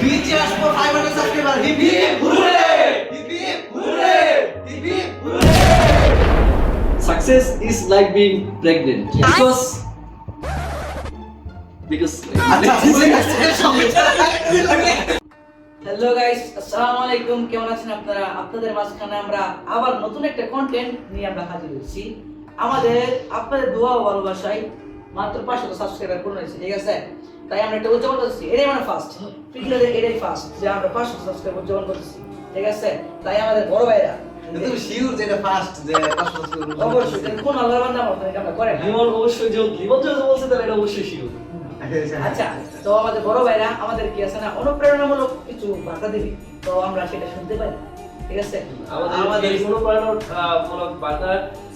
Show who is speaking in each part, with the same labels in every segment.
Speaker 1: BTS for 500 subscriber. Hip hip hooray! Hip hip hooray! Hip hip
Speaker 2: Success is like being pregnant because because
Speaker 1: আচ্ছা ভুলে গেছে সঙ্গে
Speaker 3: hello guys আসসালামু আলাইকুম কেমন আছেন আপনারা আপনাদের মাঝখানে আমরা আবার নতুন একটা কন্টেন্ট নিয়ে আমরা হাজির হয়েছি আমাদের আপনাদের দোয়া ভালোবাসায় মাত্র পাঁচশো সাবস্ক্রাইবার পূর্ণ হয়েছে ঠিক আছে তাই আমরা একটা উদযাপন করতেছি। এটাই মানে ফার্স্ট পিকলে এটাই ফার্স্ট যে আমরা পাঁচশো সাবস্ক্রাইবার উদযাপন করতেছি। ঠিক আছে? তাই আমাদের বড় ভাইরা।
Speaker 1: তুমি শিওর যে এটা ফার্স্ট যে
Speaker 3: অবশ্যই কোন আল্লাহর বান্দা মতো এটা আমরা করে
Speaker 2: অবশ্যই যে যদি বলছে তাহলে এটা অবশ্যই শিওর
Speaker 3: আচ্ছা তো আমাদের বড় ভাইরা আমাদের কি আছে না অনুপ্রেরণামূলক কিছু বার্তা দিবে? তো আমরা সেটা শুনতে পাই ঠিক আছে?
Speaker 2: আমাদের
Speaker 1: আমাদের-
Speaker 2: আমাদের কোনো প্রাণর মূলক বার্তা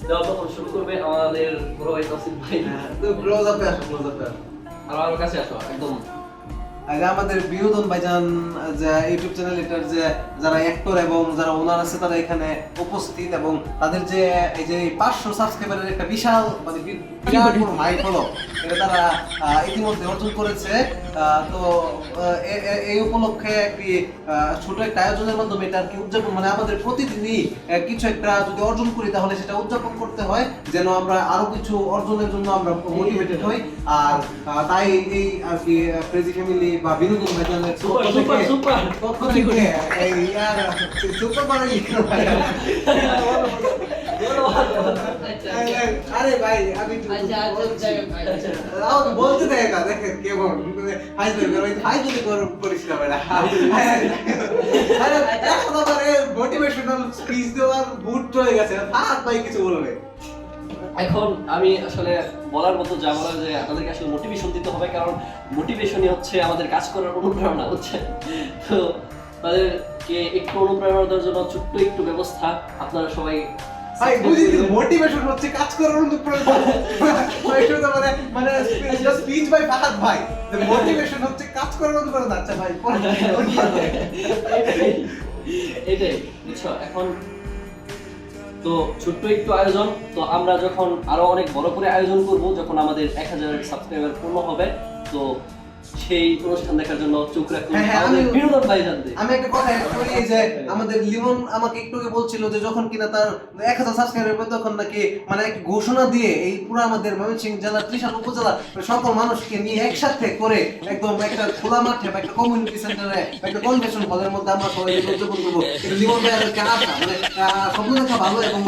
Speaker 2: দেওয়া তখন শুরু করবে আমাদের বড় ভাই তাসিফ ভাই।
Speaker 1: তো ক্লোজ আপে আসো ক্লোজ আপে আসো।
Speaker 2: আর আমার কাছে আসো একদম
Speaker 1: আগে আমাদের বিনোদন ভাইজান, যে ইউটিউব চ্যানেল এটার যে যারা অ্যাক্টর এবং যারা ওনার আছে, তারা এখানে উপস্থিত এবং তাদের যে এই যে পাঁচশো সাবস্ক্রাইবারের একটা বিশাল মানে বিরাট হলো, এটা তারা ইতিমধ্যে অর্জন করেছে। তো এই উপলক্ষে একটি ছোট একটা আয়োজনের মাধ্যমে এটা আর কি উদযাপন মানে আমাদের প্রতিদিনই কিছু একটা যদি অর্জন করি, তাহলে সেটা উদযাপন করতে হয়, যেন আমরা আরও কিছু অর্জনের জন্য আমরা মোটিভেটেড হই। আর তাই এই আর কি ক্রেজি ফ্যামিলি বা বিনোদন ভাইজানের
Speaker 2: সুপার সুপার সুপার
Speaker 1: পক্ষ থেকে এই ইয়ার সুপার মানে? আরে ভাই আমি
Speaker 3: আচ্ছা, আচ্ছা, আচ্ছা।
Speaker 1: বলতে দেয় না দেখেন কেমন করো করিস না বেটা। আরে মোটিভেশনাল স্পিচ দেওয়ার বুট চলে গেছে। থাক ভাই কিছু বলবে?
Speaker 2: এখন আমি আসলে বলার মতো যা বলার যে আপনাদেরকে আসলে মোটিভেশন দিতে হবে কারণ মোটিভেশনই হচ্ছে আমাদের কাজ করার অনুপ্রেরণা হচ্ছে তো তাদেরকে একটু অনুপ্রেরণা দেওয়ার জন্য ছোট্ট একটু ব্যবস্থা আপনারা সবাই
Speaker 1: ভাই বুঝি মোটিভেশন হচ্ছে কাজ করার অনুপ্রেরণা। মানে মানে স্পিচ বাই ফাহাদ ভাই। মোটিভেশন হচ্ছে কাজ করার অনুপ্রেরণা আচ্ছা ভাই
Speaker 2: এটাই- এটাই বুঝছ? এখন তো ছোট্ট একটু আয়োজন। তো আমরা যখন আরও অনেক বড় করে আয়োজন করব, যখন আমাদের এক হাজার সাবস্ক্রাইবার পূর্ণ হবে, তো সেই অনুষ্ঠান দেখার জন্য চোখ রাখুন।
Speaker 1: হ্যাঁ, হ্যাঁ,
Speaker 2: বিনোদন ভাই জানতে
Speaker 1: আমি একটা কথা এই যে আমাদের লিমন আমাকে একটু আগে বলছিল যে যখন কিনা তার এক হাজার সাবস্ক্রাইবার হবে তখন নাকি মানে এক ঘোষণা দিয়ে এই পুরো আমাদের ময়মনসিংহ জেলার ত্রিশাল উপজেলা সকল মানুষকে নিয়ে একসাথে করে একদম একটা খোলা মাঠে বা একটা কমিউনিটি সেন্টারে একটা কনভেনশন হলের মধ্যে আমরা সবাই উদযাপন করব। লিমন ভাই আমাদেরকে আশা মানে আহ, স্বপ্ন দেখা ভালো এবং।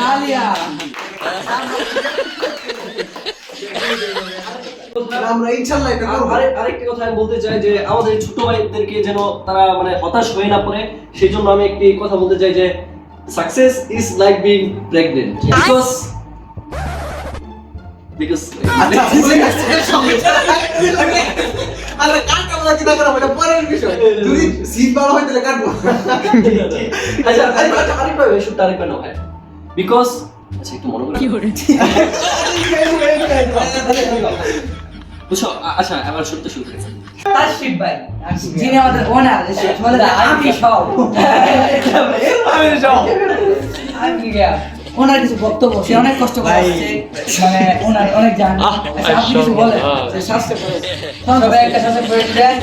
Speaker 1: আমরা ইনশাল্লাহ এটা করব
Speaker 2: আরেক কথা আমি বলতে চাই যে আমাদের ছোট ভাইদেরকে যেন তারা মানে হতাশ হয়ে না পড়ে সেই জন্য আমি একটি কথা বলতে চাই যে success is like being pregnant because because
Speaker 1: আচ্ছা ভুলে গেছে সঙ্গে আরে কাট আমরা কি না এটা পরের বিষয়। যদি সিট ভালো হয় তাহলে কাটবো।
Speaker 2: আচ্ছা আরেকবার আরেকবার শুটটা আরেকবার নাও হ্যাঁ বিকজ আচ্ছা একটু মনে করে কি করে বুঝছ? আচ্ছা আবার শুটতে শুরু করি
Speaker 3: তাশরিফ ভাই যিনি আমাদের ওনার বলে আমি সব।
Speaker 2: আমি যাও
Speaker 3: আমি গিয়া ওনার কিছু বক্তব্য সে অনেক কষ্ট করে আসছে। মানে ওনার অনেক জান। আচ্ছা, আপনি কিছু বলেন স্বাস্থ্য
Speaker 4: সবাই একটা সাথে প্রেসিডেন্ট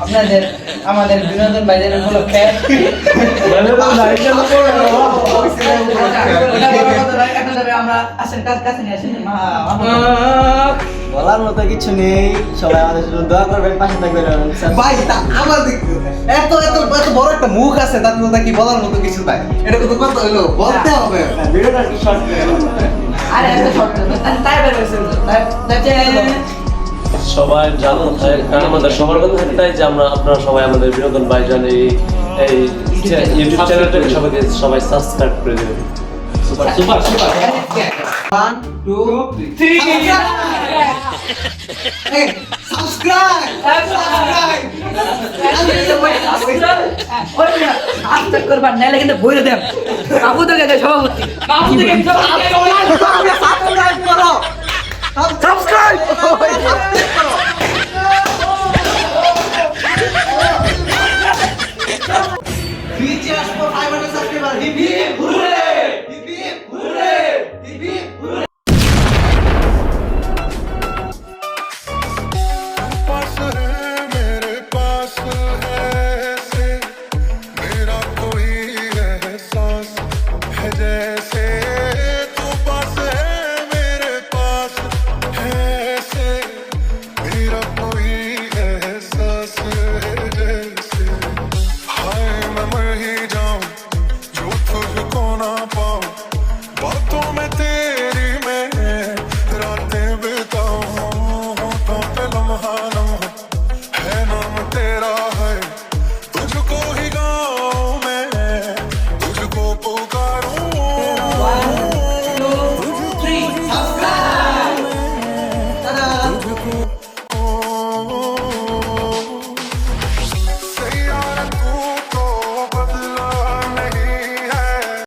Speaker 4: আপনাদের আমাদের বিনোদন
Speaker 3: ওটা আসেন কাজ কাছে নিয়ে আসেন
Speaker 4: বলার মতো কিছু নেই সবাই আমাদের জন্য দোয়া করবেন পাশে থাকবেন
Speaker 1: ভাই তা আমার দিক এত এত এত বড় একটা মুখ আছে তার মধ্যে কি বলার মতো কিছু নাই এটা কিন্তু কথা হলো বলতে হবে
Speaker 4: ভিডিওটা কি শর্ট
Speaker 3: আরে এত শর্ট তাই বের তাই
Speaker 5: সবাই জানো কারণ আমাদের সবার কথা তাই যে আমরা আপনারা সবাই আমাদের বিনোদন বাইজান এই এই ইউটিউব চ্যানেলটাকে সবাইকে সবাই সাবস্ক্রাইব করে দেবেন।
Speaker 2: Super super super
Speaker 1: one two three subscribe
Speaker 3: subscribe করবার নাইলে কিন্তু বইরে দেন বাবু তো গেছে সভাপতি বাবু তো গেছে
Speaker 1: সাবস্ক্রাইব করো সাবস্ক্রাইব করো